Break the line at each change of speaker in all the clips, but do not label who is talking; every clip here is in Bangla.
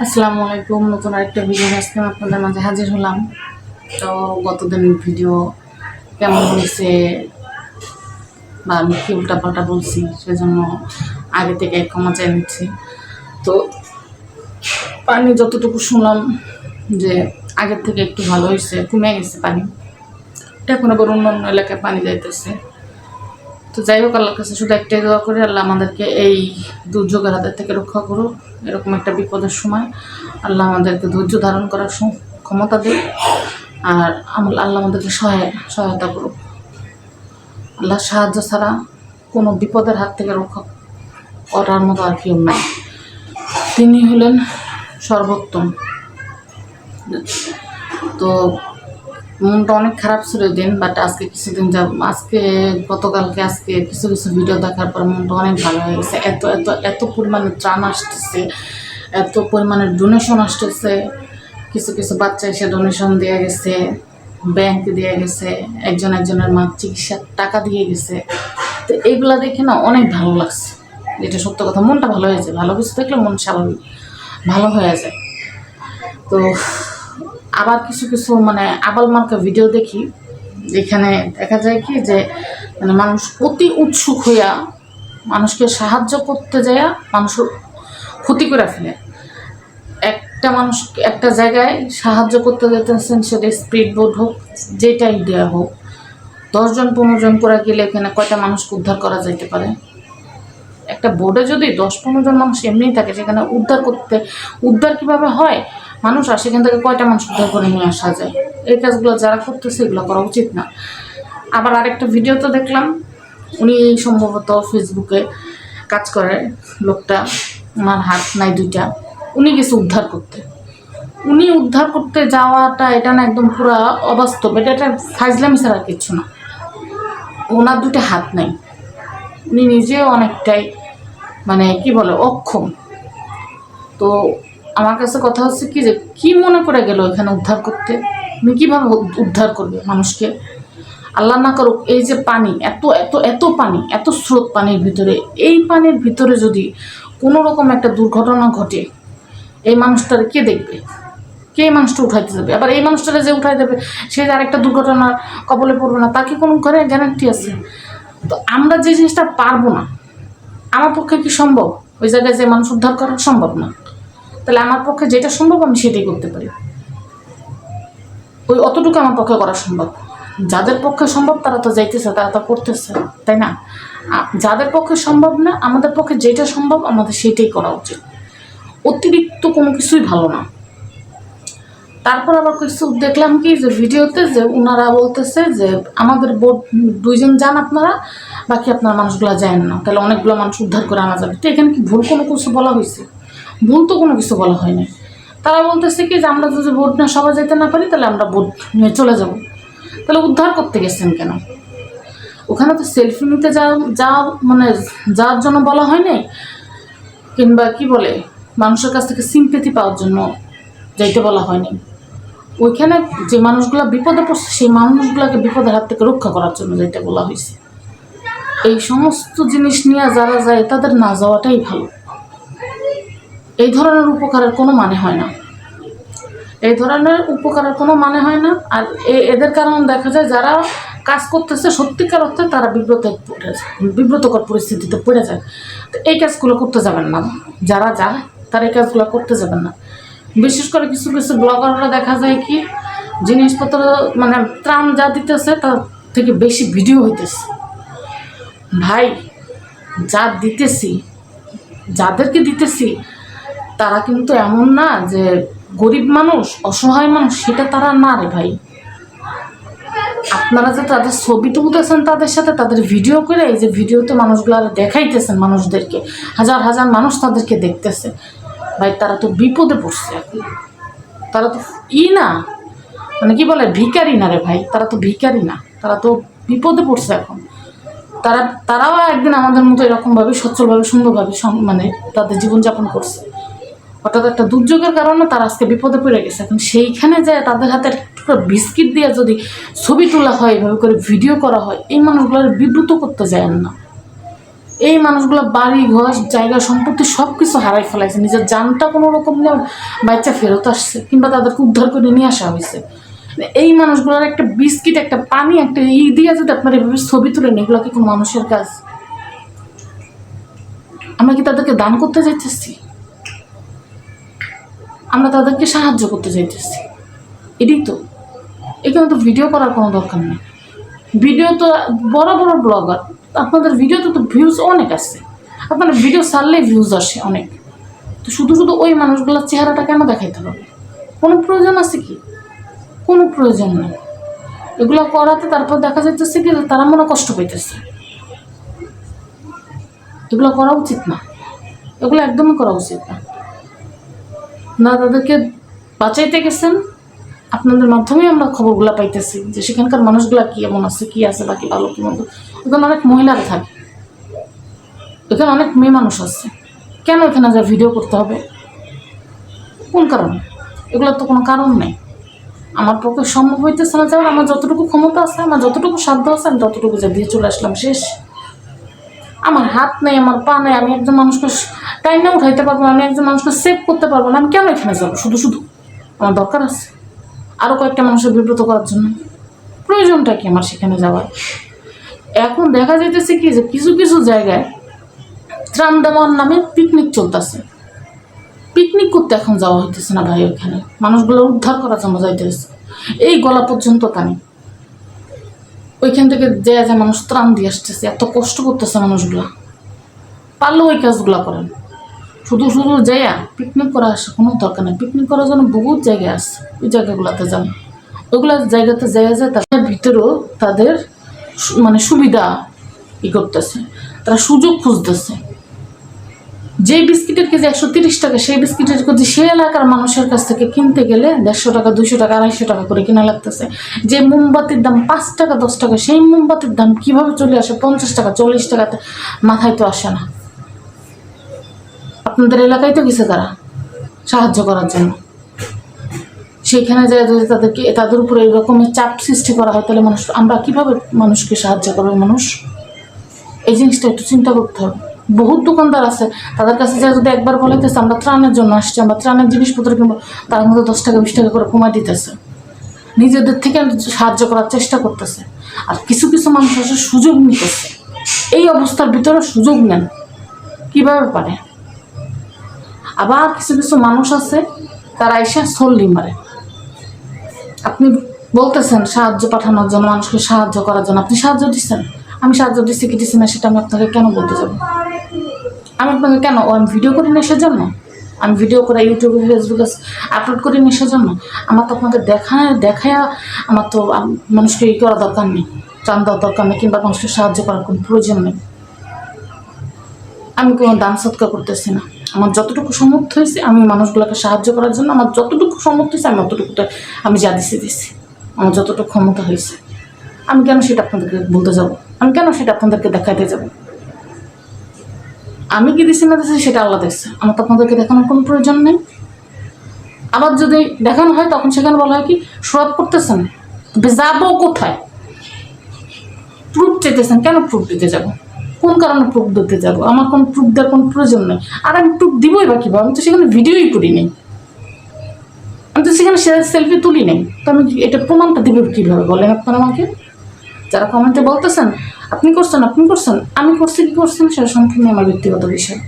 আসসালামু আলাইকুম। নতুন আরেকটা ভিডিও আজকে আপনাদের মাঝে হাজির হলাম। তো গতদিন ভিডিও কেমন হয়েছে বা আমি কি উল্টাপাল্টা বলছি, সেজন্য আগে থেকে ক্ষমা চাই নিচ্ছি। তো পানি যতটুকু শুনলাম যে আগের থেকে একটু ভালো হয়েছে, কমে গেছে পানি। এখন আবার অন্য অন্য এলাকায় পানি যাইতেছে। তো যাই হোক, আল্লাহর কাছে শুধু একটাই দোয়া করি, আল্লাহ আমাদেরকে এই দুর্যোগের হাতের থেকে রক্ষা করুক। এরকম একটা বিপদের সময় আল্লাহ আমাদেরকে ধৈর্য ধারণ করার ক্ষমতা দিক। আর আল্লাহ আমাদেরকে সহায়, সহায়তা করুক। আল্লাহ সাহায্য ছাড়া কোনো বিপদের হাত থেকে রক্ষা করার মতো আর কেউ নাই। তিনি হলেন সর্বোত্তম। তো মনটা অনেক খারাপ ছিল দিন বাট আজকে কিছুদিন যাব, আজকে, গতকালকে আজকে কিছু কিছু ভিডিও দেখার পর মনটা অনেক ভালো হয়ে গেছে। এত এত এত পরিমাণে ত্রাণ আসতেছে, এত পরিমাণে ডোনেশন আসতেছে। কিছু কিছু বাচ্চা এসে ডোনেশন দিয়ে গেছে ব্যাংক দিয়ে গেছে, একজন একজনের মা চিকিৎসার টাকা দিয়ে গেছে। তো এইগুলা দেখে না অনেক ভালো লাগছে। এটা সত্য কথা, মনটা ভালো হয়েছে। ভালো কিছু দেখলে মন স্বাভাবিক, ভালো হয়ে যায়। তো আবার কিছু কিছু মানে আবাল মার্কা ভিডিও দেখি, যেখানে দেখা যায় কি যে মানে মানুষ অতি উৎসুক হইয়া মানুষকে সাহায্য করতে যায় মানুষের ক্ষতি করে ফেলে। একটা মানুষ একটা জায়গায় সাহায্য করতে যেতেছেন সেটা স্পিড বোর্ড হোক যেটাই দেওয়া হোক, দশজন পনেরো জন করে গেলে এখানে কয়টা মানুষকে উদ্ধার করা যাইতে পারে? একটা বোর্ডে যদি দশ পনেরো জন মানুষ এমনিই থাকে সেখানে উদ্ধার করতে, উদ্ধার কীভাবে হয়? মানুষ আর সেখান থেকে কয়টা মানুষ উদ্ধার করে নিয়ে আসা যায়? এই কাজগুলো যারা করতেছে, এগুলো করা উচিত না। আবার আরেকটা ভিডিওতে দেখলাম, উনি সম্ভবত ফেসবুকে কাজ করে, লোকটা, ওনার হাত নাই দুইটা। উনি গেছে উদ্ধার করতে। উনি উদ্ধার করতে যাওয়াটা, এটা না একদম পুরো অবাস্তব। এটা একটা ফাইজলামি ছাড়া কিচ্ছু না। ওনার দুটো হাত নাই। উনি নিজেও অনেকটাই মানে কি বলে, অক্ষম। তো আমার কাছে কথা হচ্ছে কি যে, কি মনে করে গেল এখানে উদ্ধার করতে? উনি কীভাবে উদ্ধার করবে মানুষকে? আল্লাহ না করুক, এই যে পানি, এত এত এত পানি, এত স্রোত পানির ভিতরে, এই পানির ভিতরে যদি কোনো রকম একটা দুর্ঘটনা ঘটে, এই মানুষটার কে দেখবে? কে এই মানুষটা উঠাইতে যাবে? আবার এই মানুষটাকে যে উঠাই দেবে, সে যে আরেকটা দুর্ঘটনার কবলে পড়বে না তাকে কোনো ঘরে গ্যারান্টি আছে? তো আমরা যে জিনিসটা পারব না, আমার পক্ষে কি সম্ভব? ওই জায়গায় যে মানুষ উদ্ধার করা সম্ভব না। তাহলে আমার পক্ষে যেটা সম্ভব আমি সেটাই করতে পারি। ওই অতটুকু আমার পক্ষে করা সম্ভব। যাদের পক্ষে সম্ভব তারা তো যাইতেছে, তারা তো করতেছে, তাই না? যাদের পক্ষে সম্ভব না, আমাদের পক্ষে যেটা সম্ভব আমাদের সেটাই করা উচিত। অতিরিক্ত কোনো কিছুই ভালো না। তারপর আবার কিছু দেখলাম কি যে ভিডিওতে যে ওনারা বলতেছে যে আমাদের বোর্ড দুইজন যান আপনারা, বাকি আপনার মানুষগুলো যায় না। তাহলে অনেকগুলো মানুষ উদ্ধার করে আনা যাবে। তো এখানে কি ভুল কোনো কিছু বলা হয়েছে? ভুল তো কোনো কিছু বলা হয়নি তারা বলতেছে কি যে আমরা যদি ভোট না, সবাই যেতে না পারি, তাহলে আমরা ভোট নিয়ে চলে যাব। তাহলে উদ্ধার করতে গেছেন কেন? ওখানে তো সেলফি নিতে যা যা মানে যাওয়ার জন্য বলা হয় কিংবা কি বলে, মানুষের কাছ থেকে সিম্পেথি পাওয়ার জন্য যাইতে বলা হয়নি ওইখানে যে মানুষগুলো বিপদে পড়ছে, সেই মানুষগুলোকে বিপদের হাত থেকে রক্ষা করার জন্য যেটা বলা হয়েছে এই সমস্ত জিনিস নিয়ে যারা যায়, তাদের না যাওয়াটাই ভালো। এই ধরনের উপকারের কোনো মানে হয় না। এই ধরনের উপকারের কোনো মানে হয় না। আর এ- এদের কারণে দেখা যায় যারা কাজ করতেছে, সত্যিকার অর্থে তারা বিব্রত পড়ে যায়, বিব্রতকর পরিস্থিতিতে পড়ে যায়। তো এই কাজগুলো করতে যাবেন না। যারা যায় তারা এই কাজগুলো করতে যাবেন না। বিশেষ করে কিছু কিছু ব্লগাররা দেখা যায় কি, জিনিসপত্র মানে ত্রাণ যা দিতেছে, তার থেকে বেশি ভিডিও হইতেছে। ভাই, যা দিতেছি, যাদেরকে দিতেছি তারা কিন্তু এমন না যে গরিব মানুষ, অসহায় মানুষ, সেটা তারা না রে ভাই। আপনারা যে তাদের ছবি তুলতেছেন তাদের সাথে, তাদের ভিডিও করে, এই যে ভিডিওতে মানুষগুলো আর দেখাইতেছেন মানুষদেরকে, হাজার হাজার মানুষ তাদেরকে দেখতেছে। ভাই, তারা তো বিপদে পড়ছে তারা তো ই না মানে কি বলে ভিকারি না রে ভাই, তারা তো ভিকারি না, তারা তো বিপদে পড়ছে এখন। তারা, তারাও একদিন আমাদের মতো এরকমভাবে, সচ্ছলভাবে, সুন্দরভাবে মানে তাদের জীবনযাপন করছে। হঠাৎ একটা দুর্যোগের কারণে তারা আজকে বিপদে পড়ে গেছে। এখন সেইখানে যায় তাদের হাতে একটা বিস্কিট দিয়ে যদি ছবি তোলা হয়, এভাবে করে ভিডিও করা হয়, এই মানুষগুলোর বিব্রত করতে যায় না। এই মানুষগুলো বাড়ি, ঘর, জায়গা, সম্পত্তি সব কিছু হারাই ফেলাইছে। নিজের জানটা কোনো রকম বাচ্চা ফেরত আসছে কিংবা তাদেরকে উদ্ধার করে নিয়ে আসা হয়েছে। এই মানুষগুলোর একটা বিস্কিট, একটা পানি, একটা ই দিয়ে যদি আপনার এভাবে ছবি তুলে নেন এগুলো কি কোনো মানুষের কাজ? আমরা কি তাদেরকে দান করতে যাইতেছি? আমরা তাদেরকে সাহায্য করতে চাইতেছি। এটাই তো। এখানে তো ভিডিও করার কোনো দরকার নেই। ভিডিও তো বড় বড় ব্লগার আপনাদের ভিডিওতে তো ভিউজ অনেক আসছে আপনার ভিডিও ছাড়লেই ভিউজ আসে অনেক। তো শুধু শুধু ওই মানুষগুলোর চেহারাটা কেন দেখাইতে হবে? কোনো প্রয়োজন আছে কি? কোনো প্রয়োজন নেই। এগুলো করাতে তারপর দেখা যাইতেছে কি তারা মনে কষ্ট পাইতেছে। এগুলো করা উচিত না। এগুলো একদমই করা উচিত না। না, তাদেরকে বাঁচাইতে গেছেন। আপনাদের মাধ্যমেই আমরা খবরগুলো পাইতেছি যে সেখানকার মানুষগুলা কি এমন আছে, কি আছে, বাকি ভালো, কি মন্দ। ওখানে অনেক মহিলারা থাকে। এখানে অনেক মেয়ে মানুষ আছে। কেন এখানে যা ভিডিও করতে হবে? কোন কারণে? এগুলোর তো কোনো কারণ নেই। আমার পক্ষে সম্ভব হইতেছে না। যাওয়ার আমার যতটুকু ক্ষমতা আছে, আমার যতটুকু সাধ্য আছে, আমি ততটুকু যা দিয়ে চলে আসলাম, শেষ। আমার হাত নেই, আমার পা নেই, আমি একজন মানুষকে টাইমে উঠাইতে পারব না, আমি একজন মানুষকে সেভ করতে পারব না, আমি কেন এখানে যাব? শুধু শুধু। আমার দরকার আছে। আরও কয়েকটা মানুষের বিব্রত করার জন্য। প্রয়োজনটা কি আমার সেখানে যাওয়ার? এখন দেখা যাইতেছে কি যে কিছু কিছু জায়গায় ত্রাণ দেওয়ার নামে পিকনিক চলতেছে। পিকনিক করতে এখন যাওয়া হইতেছে না ভাই ওখানে মানুষগুলো উদ্ধার করার জন্য যাইতেছে। এই গলা পর্যন্ত কানি ওইখান থেকে যে যে মানুষ ত্রাণ দিয়ে আসতেছে, এত কষ্ট করতেছে মানুষগুলা। পারলে ওই কাজগুলা করেন। শুধু শুধু যাইয়া পিকনিক করা আসে, কোনো দরকার নেই। পিকনিক করার জন্য বহুত জায়গা আছে, ওই জায়গাগুলোতে যান। ওইগুলা জায়গাতে যাইয়া যায় তাদের ভিতরেও তাদের মানে সুবিধা ই করতেছে। তারা সুযোগ খুঁজতেছে। যে বিস্কিটের কেজি একশো তিরিশ টাকা, সেই বিস্কিটের কেজি সেই এলাকার মানুষের কাছ থেকে কিনতে গেলে দেড়শো টাকা দুশো টাকা, আড়াইশো টাকা করে কিনা লাগতেছে। যে মোমবাতির দাম পাঁচ টাকা, দশ টাকা, সেই মোমবাতির দাম কীভাবে চলে আসে? পঞ্চাশ টাকা, চল্লিশ টাকাতে মাথায় তো আসে না। আপনাদের এলাকায় তো গেছে তারা সাহায্য করার জন্য। সেইখানে যায় যদি তাদেরকে, তাদের উপরে এই রকমের চাপ সৃষ্টি করা হয়, তাহলে মানুষ, আমরা কীভাবে মানুষকে সাহায্য করবে মানুষ? এই জিনিসটা একটু চিন্তা করতে হবে। বহুত দোকানদার আছে। তাদের কাছে যা যদি একবার বলাইতেছে আমরা ত্রাণের জন্য আসছি, আমরা ত্রাণের জিনিসপত্র কিনবো, তার মধ্যে দশ টাকা, বিশ টাকা করে কমায় দিতেছে। নিজেদের থেকে সাহায্য করার চেষ্টা করতেছে। আর কিছু কিছু মানুষ আছে, সুযোগ নিতেছে। এই অবস্থার ভিতরে সুযোগ নেন। কীভাবে পারে? আবার কিছু কিছু মানুষ আছে, তারা এসে সল্লি মারে। আপনি বলতেছেন সাহায্য পাঠানোর জন্য, মানুষকে সাহায্য করার জন্য। আপনি সাহায্য দিচ্ছেন? আমি সাহায্য দিচ্ছি, কি দিচ্ছি না, সেটা আমি আপনাকে কেন বলতে যাব? আমি আপনাকে কেন? ও আমি ভিডিও করি না সেজন্য? আমি ভিডিও করে ইউটিউবে ফেসবুকে আপলোড করি না সেজন্য? আমার তো আপনাকে দেখায় দেখায় আমার তো মানুষকে ই করা দরকার নেই, চান দেওয়ার দরকার নেই, কিংবা মানুষকে সাহায্য করার কোনো প্রয়োজন নেই। আমি কোনো দান সৎকার করতেছি না। আমার যতটুকু সমর্থ হয়েছে, আমি মানুষগুলোকে সাহায্য করার জন্য আমার যতটুকু সমর্থ হয়েছে, আমি অতটুকুটা আমি যা দিছি দিছি। আমার যতটুকু ক্ষমতা হয়েছে। আমি কেন সেটা আপনাদেরকে বলতে যাব? আমি কেন সেটা আপনাদেরকে দেখাইতে যাব? আমি কি দিছি না দিচ্ছি সেটা আল্লাহ দেখছে আমার তো আপনাদেরকে দেখানোর কোনো প্রয়োজন নেই। আবার যদি দেখানো হয়, তখন সেখানে বলা হয় কি সরাব করতেছেন যাব কোথায়? প্রুফ চেতেছেন কেন প্রুফ দিতে যাব? কোন কারণে প্রুফ দিতে যাব? আমার কোনো প্রুফ দেওয়ার কোনো প্রয়োজন নেই। আর আমি প্রুফ দিবই বা কীভাবে? আমি তো সেখানে ভিডিওই করি নেই। আমি তো সেখানে সেলফি তুলি নেই। তো আমি এটা প্রমাণটা দিবে কীভাবে? বলেন আপনারা আমাকে। যারা কমেন্টে বলতেছেন আপনি করছেন আপনি করছেন। আমি করছি, কি করছেন সেটা সম্পূর্ণ আমার ব্যক্তিগত বিষয়।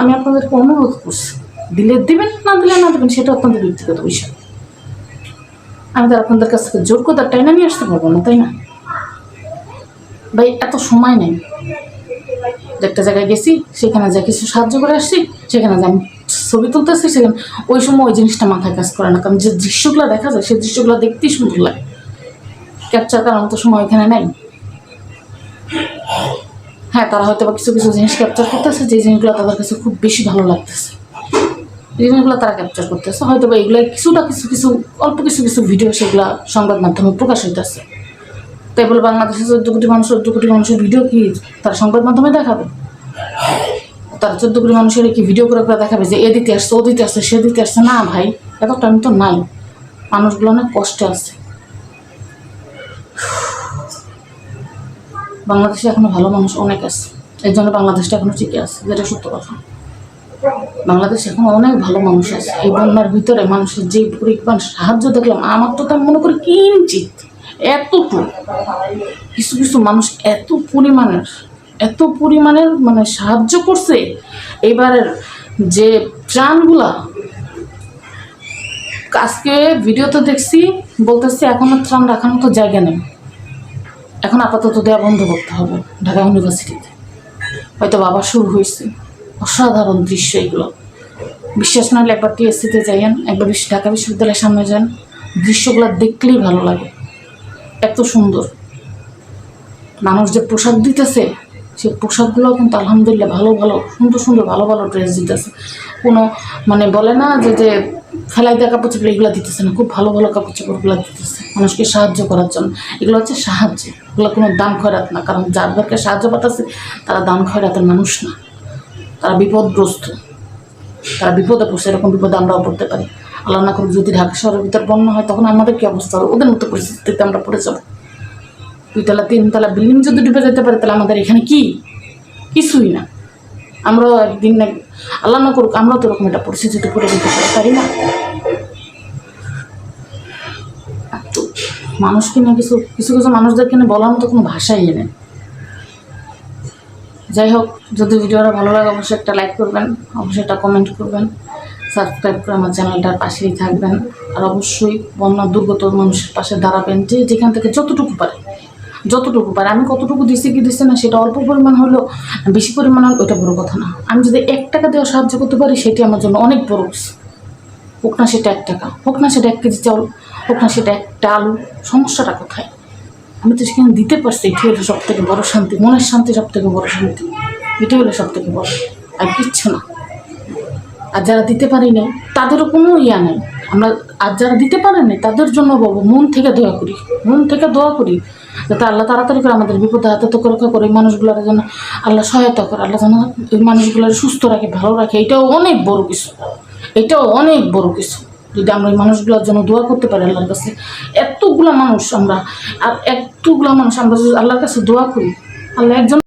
আমি আপনাদেরকে অনুরোধ করছি, দিলে দিবেন, না দিলে না দেবেন, সেটা আপনাদের ব্যক্তিগত বিষয়। আমি তো আপনাদের কাছ থেকে যোগ্যতা টাইনা নিয়ে আসতে পারব না, তাই না? ভাই, এত সময় নেই। একটা জায়গায় গেছি, সেখানে যা কিছু সাহায্য করে আসছি, সেখানে যে আমি ছবি তুলতেছি, সেখানে ওই সময় ওই জিনিসটা মাথায় কাজ করে না। কারণ যে দৃশ্যগুলো দেখা যায় সেই দৃশ্যগুলো দেখতেই সুন্দর লাগে। ক্যাপচার করার মতো সময় এখানে নাই। হ্যাঁ তারা হয়তো বা কিছু কিছু জিনিস ক্যাপচার করতেছে, যে জিনিসগুলো তাদের কাছে খুব বেশি ভালো লাগতেছে। জিনিসগুলো তারা ক্যাপচার করতেছে হয়তো বা এগুলো কিছুটা কিছু কিছু, অল্প কিছু কিছু ভিডিও সেগুলো সংবাদ মাধ্যমে প্রকাশ হইতেছে। তাই বলে বাংলাদেশে চোদ্দ কোটি মানুষ, চোদ্দ কোটি মানুষের ভিডিও কি তারা সংবাদ মাধ্যমে দেখাবে? তারা চোদ্দ কোটি মানুষের কি ভিডিও করে করে দেখাবে যে এ দিতে আসছে, ও দিতে আসছে, সে দিতে আসছে? না ভাই, এত টাইম তো নাই। মানুষগুলো অনেক কষ্টে আছে। বাংলাদেশে এখনও ভালো মানুষ অনেক আছে। এর জন্য বাংলাদেশটা এখনও টিকে আছে, যেটা সত্য কথা। বাংলাদেশ এখন অনেক ভালো মানুষ আছে। এই বন্যার ভিতরে মানুষের যে পরিমাণ সাহায্য দেখলাম, আমার তো তাই মনে করি কিঞ্চিত, এতটুকু। কিছু কিছু মানুষ এত পরিমাণের এত পরিমাণের মানে সাহায্য করছে। এবারের যে ত্রাণগুলা আজকে ভিডিওতে দেখছি, বলতেছে এখনও ত্রাণ রাখার মতো জায়গা নেই। এখন আপাতত দেওয়া বন্ধ করতে হবে ঢাকা ইউনিভার্সিটিতে। হয়তো বাবা শুরু হয়েছে। অসাধারণ দৃশ্য এগুলো। বিশ্বাস না হলে একবার টিএসসিতে যাইয়েন, একবার ঢাকা বিশ্ববিদ্যালয়ের সামনে যান। দৃশ্যগুলো দেখলেই ভালো লাগে। এত সুন্দর। মানুষ যে পোশাক দিতেছে সেই পোশাকগুলো কিন্তু আলহামদুলিল্লাহ ভালো ভালো, সুন্দর সুন্দর ভালো ভালো ড্রেস দিতেছে। কোনো মানে বলে না যে যে দেওয়া কাপড় চোপড় এগুলো দিতেছে না, খুব ভালো ভালো কাপড় চোপড়গুলো দিতেছে মানুষকে সাহায্য করার জন্য। এগুলো হচ্ছে সাহায্য, এগুলো কোনো দান খয়রাত না, কারণ যাদেরকে সাহায্য পাঠাচ্ছে তারা দান খয়রাতের মানুষ না। তারা বিপদগ্রস্ত, তারা বিপদে পড়ছে, এরকম বিপদে আমরাও পড়তে পারি। আল্লাহ না করুক যদি ঢাকা শহরের ভিতর বন্যা হয়, তখন আমাদের কি অবস্থা হবে? ওদের মতো পরিস্থিতিতে আমরা পড়ে যাব। দুইতলা, তিনতলা বিল্ডিং যদি ডুবে যেতে পারে, তাহলে আমাদের এখানে কি? কিছুই না। আমরাও একদিন না আল্লাহ না করুক, আমরাও তো এরকম একটা পরিস্থিতিতে পড়ে যেতে পারি না? মানুষকে নিয়ে কিছু কিছু কিছু মানুষদেরকে নিয়ে বলার মতো কোনো ভাষাই নেই। যাই হোক, যদি ভিডিওটা ভালো লাগে, অবশ্যই একটা লাইক করবেন, অবশ্যই একটা কমেন্ট করবেন সাবস্ক্রাইব করে আমার চ্যানেলটার পাশেই থাকবেন, আর অবশ্যই বন্যা দুর্গত মানুষের পাশে দাঁড়াবেন যে যেখান থেকে যতটুকু পারে। যতটুকু পারে। আমি কতটুকু দিচ্ছি কি দিচ্ছি না, সেটা অল্প পরিমাণ হলো বেশি পরিমাণ হলে ওইটা বড় কথা না। আমি যদি এক টাকা দেওয়া সাহায্য করতে পারি, সেটি আমার জন্য অনেক বড় হোক না সেটা এক টাকা, হোক না সেটা এক কেজি চাউল, হোক না সেটা একটা আলু, সমস্যাটা কোথায়? আমি তো সেখানে দিতে পারছি, এটি হলো সব থেকে বড় শান্তি, মনের শান্তি সব থেকে বড় শান্তি। এটি হলো সব থেকে বড়, আর কিচ্ছু না। আর যারা দিতে পারিনি তাদেরও কোনো ইয়া নেই। আমরা আর যারা দিতে পারেনি তাদের জন্য বলব মন থেকে দোয়া করি, মন থেকে দোয়া করি। যাতে আল্লাহ তাড়াতাড়ি করে আমাদের বিপদ হাতে তো রক্ষা করে মানুষগুলোর যেন আল্লাহ সহায়তা করে, আল্লাহ যেন ওই মানুষগুলোর সুস্থ রাখে, ভালো রাখে, এটাও অনেক বড় কিছু। এটাও অনেক বড় কিছু। যদি আমরা ওই মানুষগুলোর জন্য দোয়া করতে পারি আল্লাহর কাছে, এতগুলা মানুষ আমরা, আর এতগুলা মানুষ আমরা আল্লাহর কাছে দোয়া করি, আল্লাহ একজন